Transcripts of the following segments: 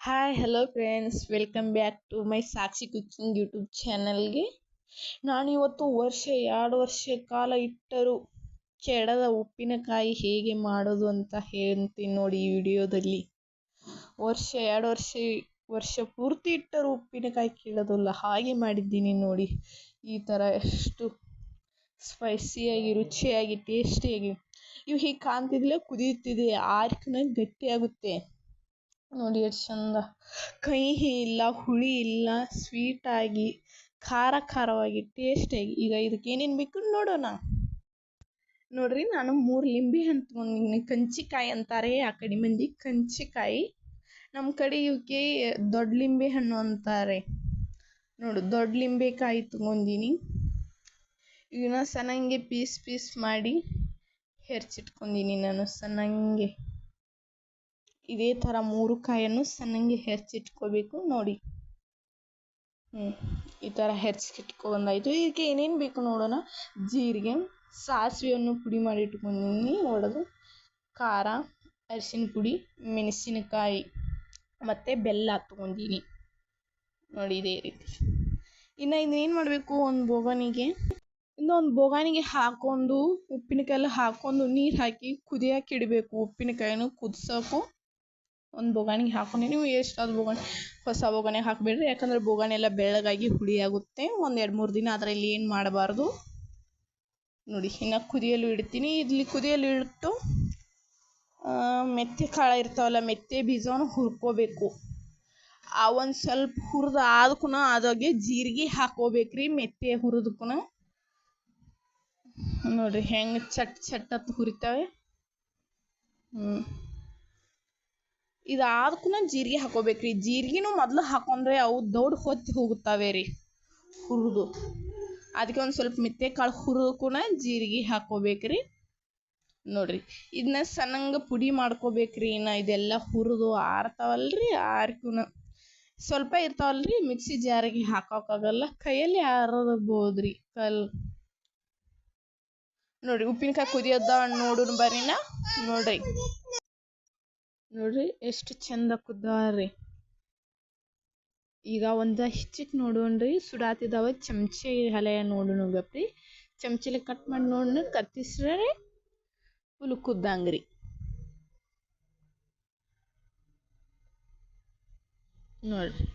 Hi hello friends welcome back to my Sakshi cooking YouTube ಚಾನಲ್ಗೆ ನಾನಿವತ್ತು ವರ್ಷ, ಎರಡು ವರ್ಷ ಕಾಲ ಇಟ್ಟರು ಕೆಡದ ಉಪ್ಪಿನಕಾಯಿ ಹೇಗೆ ಮಾಡೋದು ಅಂತ ಹೇಳ್ತೀನಿ ನೋಡಿ ಈ ವಿಡಿಯೋದಲ್ಲಿ. ವರ್ಷ, ಎರಡು ವರ್ಷ ವರ್ಷ ಪೂರ್ತಿ ಇಟ್ಟರು ಉಪ್ಪಿನಕಾಯಿ ಕೇಳೋದಲ್ಲ ಹಾಗೆ ಮಾಡಿದ್ದೀನಿ ನೋಡಿ. ಈ ಥರ ಎಷ್ಟು ಸ್ಪೈಸಿಯಾಗಿ ರುಚಿಯಾಗಿ ಟೇಸ್ಟಿಯಾಗಿ ಇವು ಹೀಗೆ ಕಾಣ್ತಿದ್ಲೆ ಕುದಿಯುತ್ತಿದೆ ಆರ್ಕ್ನ ಗಟ್ಟಿಯಾಗುತ್ತೆ. ನೋಡಿ ಎಷ್ಟು ಚಂದ. ಕಹಿ ಇಲ್ಲ, ಹುಳಿ ಇಲ್ಲ ಸ್ವೀಟಾಗಿ ಖಾರ ಖಾರವಾಗಿ ಟೇಸ್ಟಿಯಾಗಿ ಈಗ ಇದಕ್ಕೆ ಏನೇನು ಬೇಕು ನೋಡೋಣ. ನೋಡ್ರಿ, ನಾನು ಮೂರು ಲಿಂಬೆ ಹಣ್ಣು ತೊಗೊಂಡಿನಿ ಕಂಚಿಕಾಯಿ ಅಂತಾರೆ. ಆ ಕಡೆ ಮಂದಿ ಕಂಚಿಕಾಯಿ. ನಮ್ಮ ಕಡೆ ಇವಕ್ಕೆ ದೊಡ್ಡ ಲಿಂಬೆ ಹಣ್ಣು ಅಂತಾರೆ. ನೋಡು, ದೊಡ್ಡ ಲಿಂಬೆಕಾಯಿ ತೊಗೊಂಡಿನಿ. ಇದನ್ನ ಸಣ್ಣಂಗೆ ಪೀಸ್ ಪೀಸ್ ಮಾಡಿ ಹೆಚ್ಚಿಟ್ಕೊಂಡಿನಿ ನಾನು ಸಣ್ಣಂಗೆ ಇದೇ ಥರ ಮೂರು ಕಾಯನ್ನು ಸಣ್ಣಂಗೆ ಹೆಚ್ಚಿಟ್ಕೋಬೇಕು ನೋಡಿ. ಹ್ಞೂ ಈ ಥರ ಹೆರ್ಚಿಟ್ಕೊಂಡಾಯಿತು ಇದಕ್ಕೆ ಏನೇನು ಬೇಕು ನೋಡೋಣ. ಜೀರಿಗೆ, ಸಾಸಿವೆಯನ್ನು ಪುಡಿ ಮಾಡಿ ಇಟ್ಕೊಂಡಿನಿ ಒಡೆದು ಖಾರ, ಅರಿಶಿನ ಪುಡಿ, ಮೆಣಸಿನಕಾಯಿ ಮತ್ತು ಬೆಲ್ಲ ತೊಗೊಂಡಿನಿ ನೋಡಿ ಇದೇ ರೀತಿ. ಇನ್ನು ಇನ್ನೇನು ಮಾಡಬೇಕು ಒಂದು ಬೋಗನಿಗೆ ಇನ್ನೊಂದು ಬೋಗಾನಿಗೆ ಹಾಕೊಂಡು ಉಪ್ಪಿನಕಾಯಿ ಹಾಕ್ಕೊಂಡು ಹಾಕೊಂಡು ನೀರು ಹಾಕಿ ಕುದಿಯಕ್ಕೆ ಇಡಬೇಕು. ಉಪ್ಪಿನಕಾಯನ್ನು ಕುದಿಸೋಕು ಒಂದು ಬೊಗಣಿಗೆ ಹಾಕೊಂಡು, ನೀವು ಎಷ್ಟಾದ ಬೋಗಾಣಿ, ಹೊಸ ಬೊಗಣೆಗೆ ಹಾಕಬೇಡ್ರಿ. ಯಾಕಂದರೆ ಬೊಗಣೆ ಎಲ್ಲ ಬೆಳ್ಳಗಾಗಿ ಹುಳಿ ಆಗುತ್ತೆ. ಒಂದು ಎರಡು ಮೂರು ದಿನ ಅದರಲ್ಲಿ ಏನು ಮಾಡಬಾರ್ದು? ನೋಡಿ, ಇನ್ನು ಕುದಿಯಲು ಇಡ್ತೀನಿ. ಇಲ್ಲಿ ಕುದಿಯಲು ಇಟ್ಟು ಮೆತ್ತೆ ಕಾಳು ಇರ್ತಾವಲ್ಲ, ಮೆತ್ತೆ ಬೀಜವನ್ನು ಹುರ್ಕೋಬೇಕು. ಆ ಒಂದು ಸ್ವಲ್ಪ ಹುರಿದು ಆದಕ್ಕೂ ಅದಾಗೆ ಜೀರಿಗೆ ಹಾಕೋಬೇಕ್ರಿ, ಮೆತ್ತೆ ಹುರಿದಕ್ಕೂ ನೋಡಿರಿ, ಹೆಂಗೆ ಚಟ್ ಚಟ್ ಅಂತ ಹುರಿತಾವೆ. ಹ್ಞೂ ಇದಾದಕ್ಕೂ ಜೀರಿಗೆ ಹಾಕೋಬೇಕು ರೀ ಜೀರಿಗೆನೂ ಮೊದಲು ಹಾಕೊಂಡ್ರೆ ಅವು ದೌಡ್ ಹೊತ್ತಿ ಹೋಗುತ್ತವೆ ರೀ. ಹುರಿದು. ಅದಕ್ಕೆ ಒಂದು ಸ್ವಲ್ಪ ಮೆತ್ತೆ ಕಾಳು ಹುರಿದಕ್ಕೂ ಜೀರಿಗೆ ಹಾಕೋಬೇಕು ರೀ ನೋಡಿರಿ ಇದನ್ನ ಸಣ್ಣಂಗೆ ಪುಡಿ ಮಾಡ್ಕೋಬೇಕ್ರಿ ಇನ್ನು ಇದೆಲ್ಲ ಹುರಿದು ಆರ್ತಾವಲ್ರಿ ಆರ್ಕೂ ಸ್ವಲ್ಪ ಇರ್ತಾವಲ್ರಿ, ಮಿಕ್ಸಿ ಜಾರಿಗೆ ಹಾಕೋಕ್ಕಾಗಲ್ಲ ಕೈಯಲ್ಲಿ ರೀ ಕಲ್. ನೋಡ್ರಿ, ಉಪ್ಪಿನಕಾಯಿ ಕುದಿಯೋದ ನೋಡೋಣ ಬರ್ರಿನ ನೋಡ್ರಿ. ನೋಡ್ರಿ, ಎಷ್ಟು ಚಂದ ಕುದ್ದಾವ್ರಿ ಈಗ ಒಂದು ಹೆಚ್ಚಿಗೆ ನೋಡೋಣ್ರಿ, ಸುಡಾತಿದಾವ ಚಮಚಿ ಹಲೆ ನೋಡೋಣ ಗಪ್ರಿ. ಚಮಚಿಲಿ ಕಟ್ ಮಾಡಿ ನೋಡೋಣ ಕತ್ತಿಸ್ರೆ ಫುಲ್ ಕುದ್ದಂಗ್ರಿ. ನೋಡ್ರಿ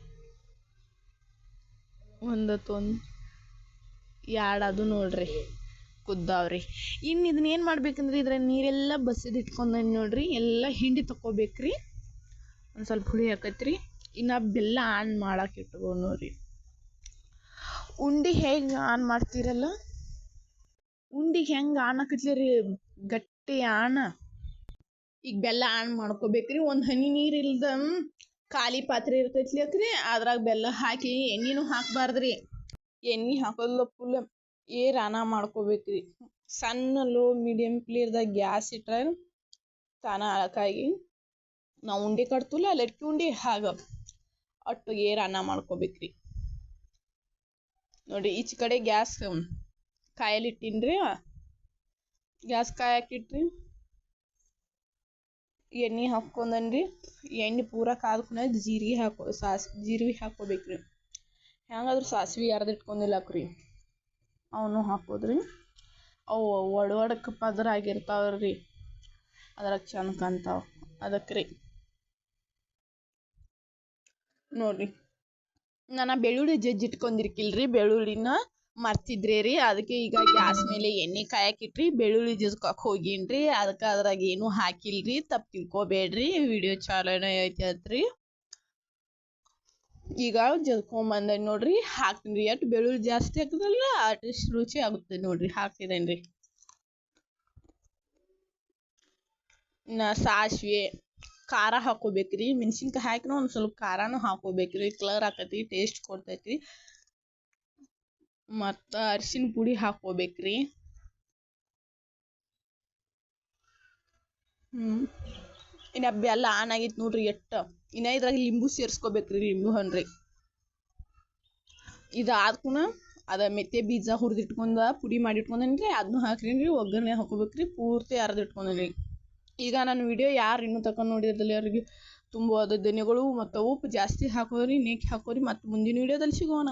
ಒಂದತ್ತೊಂದು ಎರಡು ಅದು ನೋಡ್ರಿ. ಕುದ್ದಾವ್ರಿ. ಇನ್ನು ಇದನ್ನ ಏನು ಮಾಡ್ಬೇಕಂದ್ರೆ? ಇದ್ರ ನೀರೆಲ್ಲ ಬಸಿದು ಇಟ್ಕೊಂಡ್ ನೋಡ್ರಿ, ಎಲ್ಲ ಹಿಂಡಿ ತಗೋಬೇಕ್ರಿ ಒಂದು ಸ್ವಲ್ಪ ಹುಳಿ ಹಾಕತ್ರಿ. ಇನ್ನು ಬೆಲ್ಲ ಆನ್ ಮಾಡಕ್ಕೆ ಇಟ್ಕೊ ನೋಡ್ರಿ. ಉಂಡಿ ಹೇಗೆ ಆನ್ ಮಾಡ್ತೀರಲ್ಲ? ಉಂಡಿಗೆ ಹೆಂಗೆ ಆನ್ ಹಾಕತ್ಲಿ ಗಟ್ಟಿ ಆಣ ಈಗ ಬೆಲ್ಲ ಆನ್ ಮಾಡ್ಕೋಬೇಕ್ರಿ. ಒಂದು ಹನಿ ನೀರು ಇಲ್ದ ಖಾಲಿ ಪಾತ್ರೆ ಇರ್ತೈತ್ಲಿ ಅದ್ರಾಗ ಬೆಲ್ಲ ಹಾಕಿ ಎಣ್ಣೆನೂ ಹಾಕಬಾರ್ದ್ರಿ. ಎಣ್ಣೆ ಹಾಕೋಲ್ಲ ಫುಲ್ ಏರ್ ಆನ ಮಾಡ್ಕೋಬೇಕ್ರಿ. ಸಣ್ಣ ಲೋ ಮೀಡಿಯಂ ಫ್ಲೇರ್ದಾಗ ಗ್ಯಾಸ್ ಇಟ್ರೆ ತಾನ ಅಳಕಾಗಿ ನಾವು ಉಂಡೆ ಕಟ್ತಲ್ಲ, ಲಟ್ಕಿ ಉಂಡೆ ಹಾಗ ಅಟ್ಟು ಏರ್ ಆನ ಮಾಡ್ಕೋಬೇಕ್ರಿ. ನೋಡಿ, ಈಚ ಕಡೆ ಗ್ಯಾಸ್ ಕಾಯಲ್ಲಿ ಇಟ್ಟಿನ್ರಿ ಗ್ಯಾಸ್ ಕಾಯಾಕಿಟ್ರಿ. ಎಣ್ಣೆ ಹಾಕ್ಕೊಂಡನ್ರಿ. ಎಣ್ಣೆ ಪೂರ ಕಾದ್ಕೊಂಡ ಜೀರಿಗೆ ಹಾಕೋ, ಸಾಸ್, ಜೀರಿಗೆ ಹಾಕೋಬೇಕ್ರಿ ಹೆಂಗಾದ್ರೂ ಸಾಸಿವೆ ಅರ್ಧ ಇಟ್ಕೊಂಡಿಲ್ಲಕ್ರಿ. ಅವನು ಹಾಕೋದ್ರಿ? ಅವು ಒಡ ಒಡಕ್ಕೆ ಪದರ ಆಗಿರ್ತಾವ್ರಿ. ಅದ್ರಾಗ ಚಂದ ಕಾಣ್ತಾವ ಅದಕ್ಕೆ ರೀ ನೋಡ್ರಿ. ನಾನು ಬೆಳ್ಳುಳ್ಳಿ ಜಜ್ಜಿ ಇಟ್ಕೊಂಡಿರ್ಕಿಲ್ರಿ, ಬೆಳ್ಳುಳ್ಳಿನ ಮರ್ತಿದ್ರಿ ರೀ ಅದಕ್ಕೆ ಈಗ ಗ್ಯಾಸ್ ಮೇಲೆ ಎಣ್ಣೆ ಕಾಯಕ್ಕಿಟ್ರಿ, ಬೆಳ್ಳುಳ್ಳಿ ಜಜ್ಕಕ್ಕೆ ಹೋಗೀನಿ ರೀ ಅದಕ್ಕೆ ಅದ್ರಾಗ ಏನೂ ಹಾಕಿಲ್ರಿ. ತಪ್ಪು ತಿಳ್ಕೊಬೇಡ್ರಿ. ವಿಡಿಯೋ ಚಾಲನೆ ಐತಿ ಈಗ ಜಜ್ಕೊಂಬಂದೆ ನೋಡ್ರಿ ಹಾಕ್ತೀನಿ ರೀ ಎಷ್ಟು ಬೆಳ್ಳುಳ್ಳಿ ಜಾಸ್ತಿ ಹಾಕಿದ್ರಲ್ಲ ಅಷ್ಟು ರುಚಿ ಆಗುತ್ತೆ ನೋಡ್ರಿ ಹಾಕ್ತಿದ್ದೇನೆ ರೀ ನಾ ಸಾಸಿವೆ, ಖಾರ ಹಾಕೋಬೇಕ್ರಿ ಮೆಣಸಿನ್ಕಾಯಿ ಹಾಕಿನ ಒಂದು ಸ್ವಲ್ಪ ಖಾರನೂ ಹಾಕೋಬೇಕ್ರಿ ಕಲರ್ ಆಕತಿ ಟೇಸ್ಟ್ ಕೊಡ್ತೈತಿ ಮತ್ತು ಅರಿಶಿನ ಪುಡಿ ಹಾಕೋಬೇಕ್ರಿ ಹ್ಞೂ ಇನ್ನು ಬೆಲ್ಲ ಆನ್ ಆಗಿತ್ತು ನೋಡ್ರಿ ಎಷ್ಟು ಇನ್ನು ಇದ್ರಾಗ ಲಿಂಬು ಸೇರಿಸ್ಕೋಬೇಕ್ರಿ, ಲಿಂಬು ಹಣ್ಣು ರೀ ಇದಾದ್ಕೂನ ಅದ ಮೆತ್ತೆ ಬೀಜ ಹುರಿದಿಟ್ಕೊಂಡ ಪುಡಿ ಮಾಡಿ ಇಟ್ಕೊಂಡೇನಿ ಅದನ್ನೂ ರೀ ಒಗ್ಗರಣೆ ಹಾಕೋಬೇಕ್ರಿ, ಪೂರ್ತಿ ಅರ್ದು ಇಟ್ಕೊಂಡೇನಿ ಈಗ ನಾನು ವಿಡಿಯೋ ಯಾರು ಇನ್ನೂ ತಕೊಂಡು ನೋಡಿರಲಿಲ್ಲ ಅವ್ರಿಗೆ ತುಂಬವಾದ ಧನ್ಯಗಳು, ಮತ್ತು ಉಪ್ಪು ಜಾಸ್ತಿ ಹಾಕೋರಿ, ನೇಕ್ ಹಾಕೋರಿ, ಮತ್ತು ಮುಂದಿನ ವಿಡಿಯೋದಲ್ಲಿ ಸಿಗೋಣ.